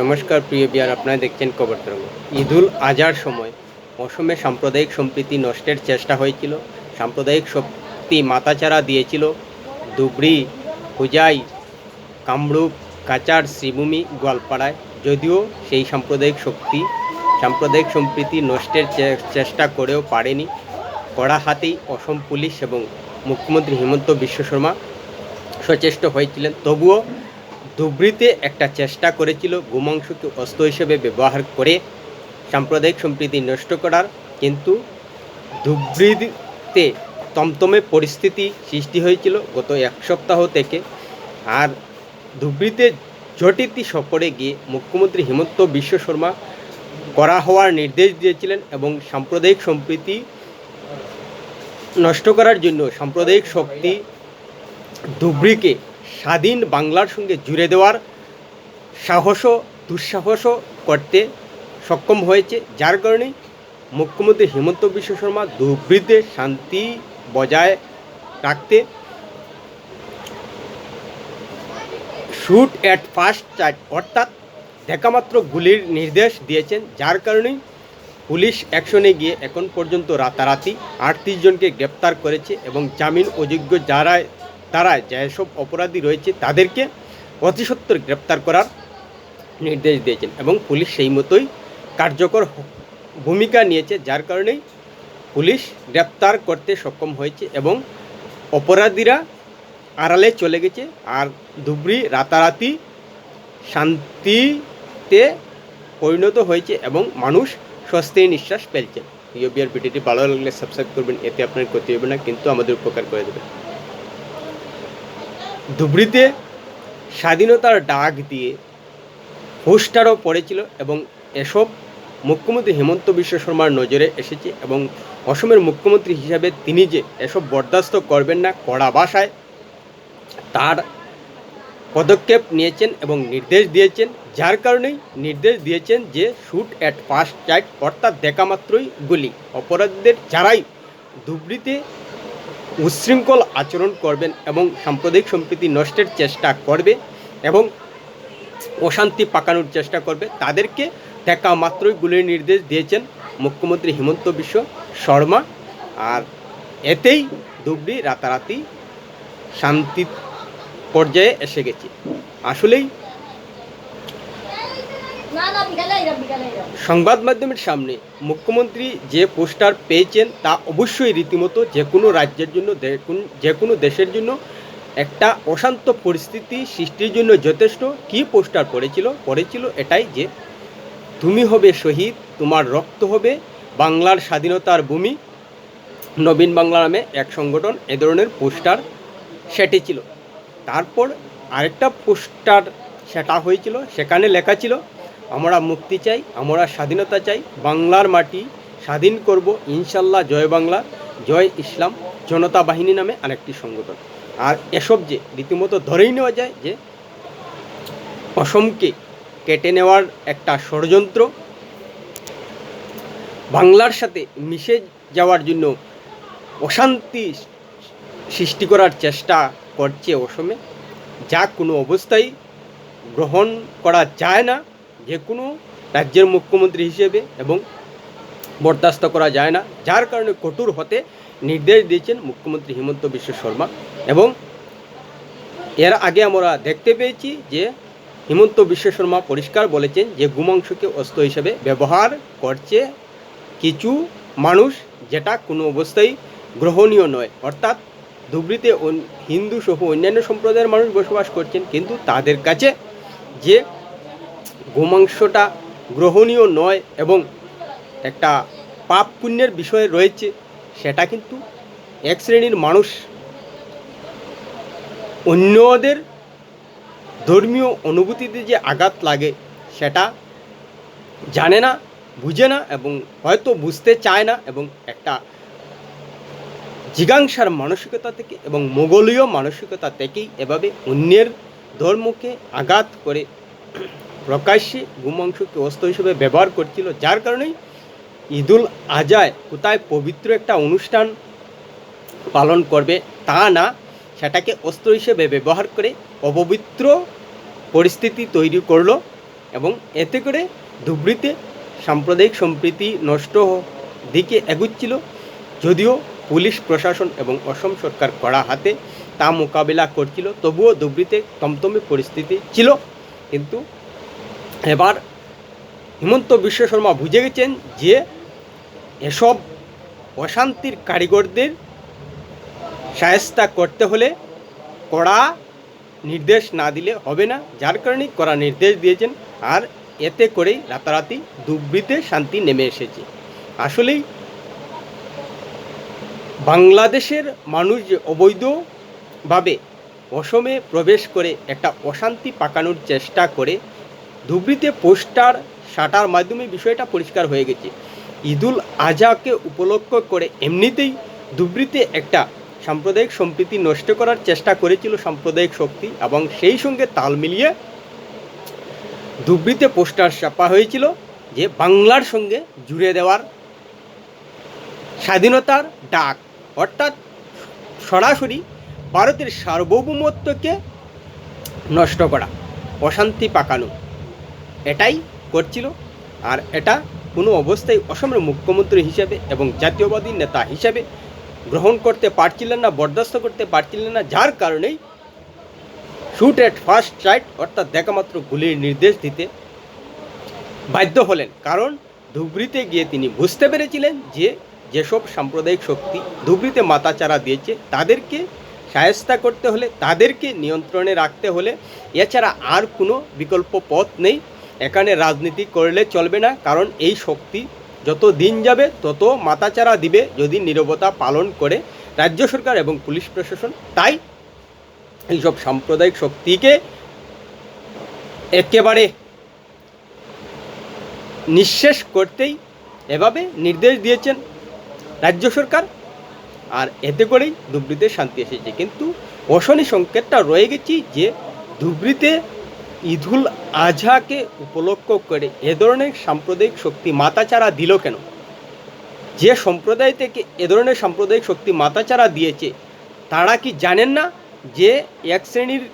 নমস্কার, প্রিয় বিয়ার আপনারা দেখছেন খবর তরঙ্গ। ঈদুল আজহার সময় অসমে সাম্প্রদায়িক সম্প্রীতি নষ্টের চেষ্টা হয়েছিল। সাম্প্রদায়িক শক্তি মাথাচাড়া দিয়েছিল ধুবড়ি, হুজাই, কামরূপ, কাচার, শ্রীভূমি, গোয়ালপাড়ায়। যদিও সেই সাম্প্রদায়িক শক্তি, সাম্প্রদায়িক সম্প্রীতি নষ্টের চেষ্টা করেও পারেনি। কড়া হাতেই অসম পুলিশ এবং মুখ্যমন্ত্রী হিমন্ত বিশ্ব শর্মা সচেষ্ট হয়েছিলেন। তবুও ধুবড়িতে একটা চেষ্টা করেছিল গোমাংসকে অস্ত্র হিসেবে ব্যবহার করে সাম্প্রদায়িক সম্প্রীতি নষ্ট করার, কিন্তু ধুবড়িতে তমতমে পরিস্থিতি সৃষ্টি হয়েছিল গত এক সপ্তাহ থেকে। আর ধুবড়িতে জটিতি সফরে গিয়ে মুখ্যমন্ত্রী হিমন্ত বিশ্ব শর্মা করা হওয়ার নির্দেশ দিয়েছিলেন এবং সাম্প্রদায়িক সম্প্রীতি নষ্ট করার জন্য সাম্প্রদায়িক শক্তি ধুবড়িকে স্বাধীন বাংলার সঙ্গে জুড়ে দেওয়ার সাহসও, দুঃসাহসও করতে সক্ষম হয়েছে, যার কারণে মুখ্যমন্ত্রী হিমন্ত বিশ্ব শর্মা ধুবড়িতে শান্তি বজায় রাখতে শুট অ্যাট ফার্স্ট চার্জ অর্থাৎ দেখামাত্র গুলির নির্দেশ দিয়েছেন, যার কারণে পুলিশ অ্যাকশনে গিয়ে এখন পর্যন্ত রাতারাতি আটত্রিশ জনকে গ্রেপ্তার করেছে এবং জামিন অযোগ্য যারা তারা যেসব অপরাধী রয়েছে তাদেরকে অতি সত্বর গ্রেপ্তার করার নির্দেশ দিয়েছেন এবং পুলিশ সেই মতোই কার্যকর ভূমিকা নিয়েছে, যার কারণেই পুলিশ গ্রেপ্তার করতে সক্ষম হয়েছে এবং অপরাধীরা আড়ালে চলে গেছে। আর ধুবড়ি রাতারাতি শান্তিতে পরিণত হয়েছে এবং মানুষ স্বস্তির নিঃশ্বাস ফেলছে। ইউবিআর ভিডিওটি ভালো লাগলে সাবস্ক্রাইব করবেন, এতে আপনার ক্ষতি হবে না, কিন্তু আমাদের উপকার করে দেবে ধুবড়িতে স্বাধীনতার ডাক দিয়ে পোস্টারও পড়েছিল এবং এসব মুখ্যমন্ত্রী হেমন্ত বিশ্ব শর্মার নজরে এসেছে এবং অসমের মুখ্যমন্ত্রী হিসাবে তিনি যে এসব বরদাস্ত করবেন না কড়া ভাষায়, তার পদক্ষেপ নিয়েছেন এবং নির্দেশ দিয়েছেন, যার কারণেই নির্দেশ দিয়েছেন যে শুট অ্যাট ফার্স্ট চাইট অর্থাৎ দেখা মাত্রই গুলি। অপরাধীদের যারাই ধুবড়িতে উচ্ছৃঙ্খল আচরণ করবেন এবং সাম্প্রদায়িক সম্প্রীতি নষ্টের চেষ্টা করবে এবং অশান্তি পাকানোর চেষ্টা করবে। তাদেরকে দেখা মাত্রই গুলির নির্দেশ দিয়েছেন মুখ্যমন্ত্রী হিমন্ত বিশ্ব শর্মা। আর এতেই ধুবড়ি রাতারাতি শান্তি পর্যায়ে এসে গেছে। আসলেই সংবাদ মাধ্যমের সামনে মুখ্যমন্ত্রী যে পোস্টার পেয়েছেন তা অবশ্যই রীতিমতো যে কোনো রাজ্যের জন্য, যে কোনো দেশের জন্য একটা অশান্ত পরিস্থিতি সৃষ্টির জন্য যথেষ্ট। কি পোস্টার পড়েছিল? পড়েছিল এটাই যে, তুমি হবে শহীদ, তোমার রক্ত হবে, বাংলার স্বাধীনতার ভূমি, নবীন বাংলা নামে এক সংগঠন। এ ধরনের পোস্টার সেটি ছিল। তারপর আরেকটা পোস্টার সেটা হয়েছিল, সেখানে লেখা ছিল আমরা মুক্তি চাই, আমরা স্বাধীনতা চাই, বাংলার মাটি স্বাধীন করব, ইনশাল্লাহ, জয় বাংলা, জয় ইসলাম, জনতা বাহিনী নামে আরেকটি সংগঠন। আর এসব যে রীতিমতো ধরেই নেওয়া যায় যে অসমকে কেটে নেওয়ার একটা ষড়যন্ত্র, বাংলার সাথে মিশে যাওয়ার জন্য অশান্তি সৃষ্টি করার চেষ্টা করছে অসমে, যা কোনো অবস্থায় গ্রহণ করা যায় না। যে কোনো রাজ্যের মুখ্যমন্ত্রী হিসেবে এবং বরদাস্ত করা যায় না। যার কারণে কঠোর হতে নির্দেশ দিয়েছেন মুখ্যমন্ত্রী হিমন্ত বিশ্ব শর্মা। এবং এর আগে আমরা দেখতে পেয়েছি যে হিমন্ত বিশ্ব শর্মা পরিষ্কার বলেছেন যে গুমাংশকে অস্ত্র হিসেবে ব্যবহার করছে কিছু মানুষ যেটা কোনো অবস্থায় গ্রহণীয় নয়। অর্থাৎ ধুবড়িতে হিন্দু সহ অন্যান্য সম্প্রদায়ের মানুষ বসবাস করছেন, কিন্তু তাদের কাছে যে গোমাংসটা গ্রহণীয় নয় এবং একটা পাপ পুণ্যের বিষয় রয়েছে, সেটা কিন্তু এক শ্রেণির মানুষ, অন্যদের ধর্মীয় অনুভূতিতে যে আঘাত লাগে, সেটা জানে না, বুঝে না এবং হয়তো বুঝতে চায় না এবং একটা জিজ্ঞাসার মানসিকতা থেকে এবং মোগলীয় মানসিকতা থেকেই এভাবে অন্যের ধর্মকে আঘাত করে প্রকাশ্যে গুমাংসকে অস্ত্র হিসেবে ব্যবহার করছিল, যার কারণেই ঈদুল আজায় কোথায় পবিত্র একটা অনুষ্ঠান পালন করবে তা না, সেটাকে অস্ত্র হিসেবে ব্যবহার করে অপবিত্র পরিস্থিতি তৈরি করল এবং এতে করে ধুবড়িতে সাম্প্রদায়িক সম্প্রীতি নষ্ট দিকে এগুচ্ছিল। যদিও পুলিশ, প্রশাসন এবং অসম সরকার কড়া হাতে তা মোকাবিলা করছিল, তবুও ধুবড়িতে তমতমে পরিস্থিতি ছিল। কিন্তু এবার হিমন্ত বিশ্ব শর্মা বুঝে গেছেন যে এসব অশান্তির কারিগরদের সায়স্তা করতে হলে কড়া নির্দেশ না দিলে হবে না, যার কারণে কড়া নির্দেশ দিয়েছেন আর এতে করেই রাতারাতি দুর্বৃতে শান্তি নেমে এসেছে। আসলেই বাংলাদেশের মানুষ অবৈধভাবে অসমে প্রবেশ করে একটা অশান্তি পাকানোর চেষ্টা করে ধুবড়িতে পোস্টার সাটার মাধ্যমে বিষয়টা পরিষ্কার হয়ে গেছে। ঈদুল আজহাকে উপলক্ষ করে এমনিতেই ধুবড়িতে একটা সাম্প্রদায়িক সম্প্রীতি নষ্ট করার চেষ্টা করেছিল সাম্প্রদায়িক শক্তি এবং সেই সঙ্গে তাল মিলিয়ে ধুবড়িতে পোস্টার ছাপা হয়েছিল যে বাংলার সঙ্গে জুড়ে দেওয়ার স্বাধীনতার ডাক। অর্থাৎ সরাসরি ভারতের সার্বভৌমত্বকে নষ্ট করা, অশান্তি পাকানো। এটাই করছিল। আর এটা কোনো অবস্থায় অসমের মুখ্যমন্ত্রী হিসেবে এবং জাতীয়বাদী নেতা হিসেবে গ্রহণ করতে পারছিলেন না, বরদাস্ত করতে পারছিলেন না, যার কারণেই শুট অ্যাট ফার্স্ট সাইট অর্থাৎ দেখামাত্র গুলির নির্দেশ দিতে বাধ্য হলেন। কারণ ধুবড়িতে গিয়ে তিনি বুঝতে পেরেছিলেন যে যেসব সাম্প্রদায়িক শক্তি ধুবড়িতে মাথাচাড়া দিয়েছে, তাদেরকে সায়স্তা করতে হলে, তাদেরকে নিয়ন্ত্রণে রাখতে হলে, এছাড়া আর কোনো বিকল্প পথ নেই। এখানে রাজনীতি করলে চলবে না, কারণ এই শক্তি যত দিন যাবে, তত মাতাচারা দিবে যদি নীরবতা পালন করে রাজ্য সরকার এবং পুলিশ প্রশাসন। তাই এইসব সাম্প্রদায়িক শক্তিকে একেবারে নিঃশেষ করতেই এভাবে নির্দেশ দিয়েছেন রাজ্য সরকার। আর এতে করেই ধুবড়িতে শান্তি এসেছে। কিন্তু অশনি সংকেতটা রয়ে গেছি যে ধুবড়িতে ঈদুল আজহাকে উপলক্ষ করে এ ধরনের সাম্প্রদায়িক শক্তি মাতাচারা দিল কেন? যে সম্প্রদায় থেকে এ ধরনের সাম্প্রদায়িক শক্তি মাতাচারা দিয়েছে, তারা কি জানেন না যে এক শ্রেণির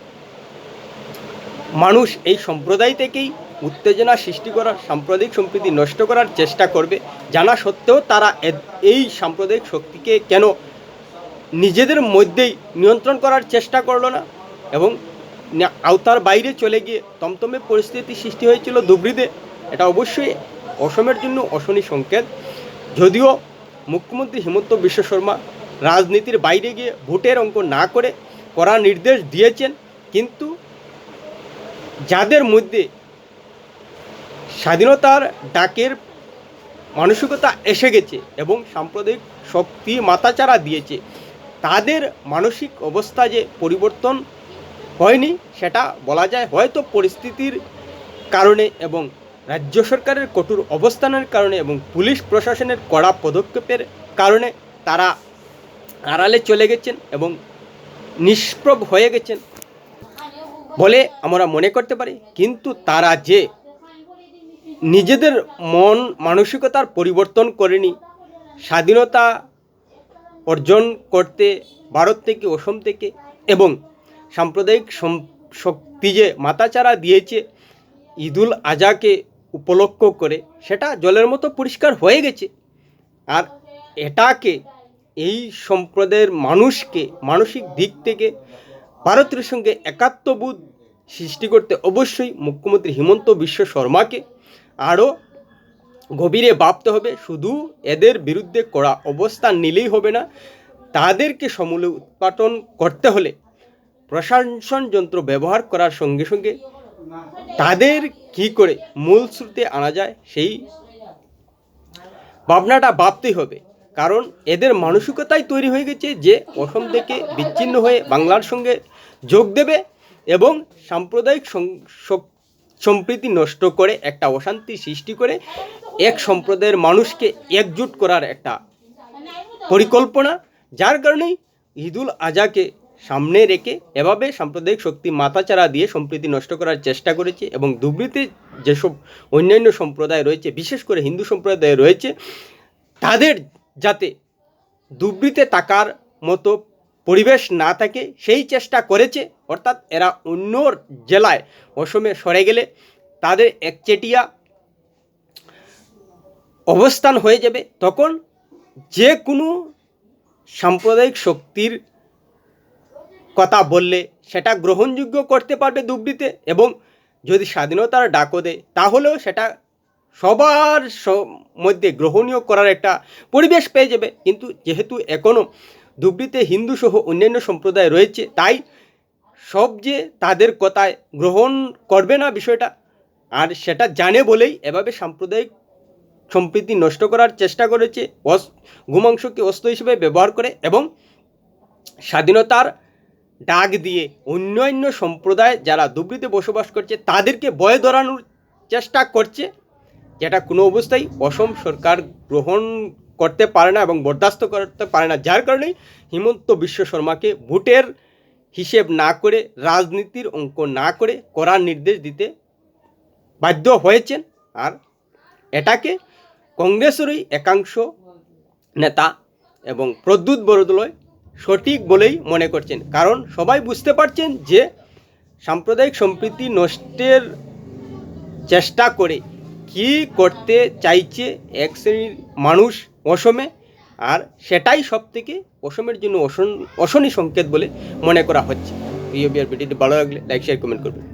মানুষ এই সম্প্রদায় থেকেই উত্তেজনা সৃষ্টি করার সাম্প্রদায়িক সম্প্রীতি নষ্ট করার চেষ্টা করবে? জানা সত্ত্বেও তারা এই সাম্প্রদায়িক শক্তিকে কেন নিজেদের মধ্যেই নিয়ন্ত্রণ করার চেষ্টা করল না? এবং আওতার বাইরে চলে গিয়ে তমতমে পরিস্থিতি সৃষ্টি হয়েছিল ধুবড়িতে এটা অবশ্যই অসমের জন্য অশনি সংকেত। যদিও মুখ্যমন্ত্রী হিমন্ত বিশ্ব শর্মা রাজনীতির বাইরে গিয়ে ভোটের অঙ্ক না করে করা নির্দেশ দিয়েছেন, কিন্তু যাদের মধ্যে স্বাধীনতার ডাকের মানসিকতা এসে গেছে এবং সাম্প্রদায়িক শক্তি মাথাচাড়া দিয়েছে, তাদের মানসিক অবস্থা যে পরিবর্তন হয়নি, সেটা বলা যায় হয়তো পরিস্থিতির কারণে এবং রাজ্য সরকারের কঠোর অবস্থানের কারণে এবং পুলিশ প্রশাসনের কড়া পদক্ষেপের কারণে তারা আড়ালে চলে গেছেন এবং নিষ্প্রভ হয়ে গেছেন বলে আমরা মনে করতে পারি। কিন্তু তারা যে নিজেদের মন মানসিকতার পরিবর্তন করেনি, স্বাধীনতা অর্জন করতে ভারত থেকে, অসম থেকে এবং সাম্প্রদায়িক শক্তি যে মাতাচারা দিয়েছে, ঈদুল আজাকে উপলক্ষ করে, সেটা জলের মতো পরিষ্কার হয়ে গেছে। আর এটাকে, এই সম্প্রদায়ের মানুষকে, মানসিক দিক থেকে ভারতের সঙ্গে একাত্মবোধ সৃষ্টি করতে অবশ্যই মুখ্যমন্ত্রী হিমন্ত বিশ্ব শর্মাকে আরও গভীরে ভাবতে হবে। শুধু এদের বিরুদ্ধে কড়া অবস্থান নিলেই হবে না, তাদেরকে সমূলে উৎপাটন করতে হলে প্রশাসন যন্ত্র ব্যবহার করার সঙ্গে সঙ্গে তাদের কি করে মূল স্রোতে আনা যায় সেই ভাবনাটা ভাবতেই হবে। কারণ এদের মানসিকতাই তৈরি হয়ে গেছে যে অসম থেকে বিচ্ছিন্ন হয়ে বাংলার সঙ্গে যোগ দেবে এবং সাম্প্রদায়িক সম্প্রীতি নষ্ট করে একটা অশান্তি সৃষ্টি করে এক সম্প্রদায়ের মানুষকে একজুট করার একটা পরিকল্পনা। যার কারণেই ঈদুল আজহাকে সামনে রেখে এভাবে সাম্প্রদায়িক শক্তি মাথাচাড়া দিয়ে সম্প্রীতি নষ্ট করার চেষ্টা করেছে এবং ধুবড়িতে যেসব অন্যান্য সম্প্রদায় রয়েছে, বিশেষ করে হিন্দু সম্প্রদায় রয়েছে, তাদের যাতে ধুবড়িতে তাকার মতো পরিবেশ না থাকে, সেই চেষ্টা করেছে। অর্থাৎ এরা অন্য জেলায় অসমে সরে গেলে তাদের একচেটিয়া অবস্থান হয়ে যাবে। তখন যে কোনো সাম্প্রদায়িক শক্তির কথা বললে সেটা গ্রহণযোগ্য করতে পারবে দুবড়িতে এবং যদি স্বাধীনতার ডাকও দেয়, তাহলেও সেটা সবার মধ্যে গ্রহণীয় করার একটা পরিবেশ পেয়ে যাবে। কিন্তু যেহেতু এখনও ধুবড়িতে হিন্দু সহ অন্যান্য সম্প্রদায় রয়েছে, তাই সব যে তাদের কথায় গ্রহণ করবে না বিষয়টা, আর সেটা জানে বলেই এভাবে সাম্প্রদায়িক সম্প্রীতি নষ্ট করার চেষ্টা করেছে, অস ঘুমাংশকে অস্ত্র হিসেবে ব্যবহার করে এবং স্বাধীনতার ডাক দিয়ে অন্যান্য সম্প্রদায় যারা ধুবড়িতে বসবাস করছে, তাদেরকে বয়ে ধরানোর চেষ্টা করছে, যেটা কোনো অবস্থায় অসম সরকার গ্রহণ করতে পারে না এবং বরদাস্ত করতে পারে না। যার কারণে হিমন্ত বিশ্ব শর্মাকে ভোটের হিসেব না করে, রাজনীতির অঙ্ক না করে করার নির্দেশ দিতে বাধ্য হয়েছেন। আর এটাকে কংগ্রেসেরই একাংশ নেতা এবং প্রদ্যুৎ বরদলয় সঠিক বলেই মনে করছেন। কারণ সবাই বুঝতে পারছেন যে সাম্প্রদায়িক সম্প্রীতি নষ্টের চেষ্টা করে কি করতে চাইছে এক শ্রেণির মানুষ অসমে, আর সেটাই সব থেকে অসমের জন্য অসন অশনি সংকেত বলে মনে করা হচ্ছে। প্রিয় বিয়ার ভিডিওটি ভালো লাগলে লাইক শেয়ার কমেন্ট করবেন।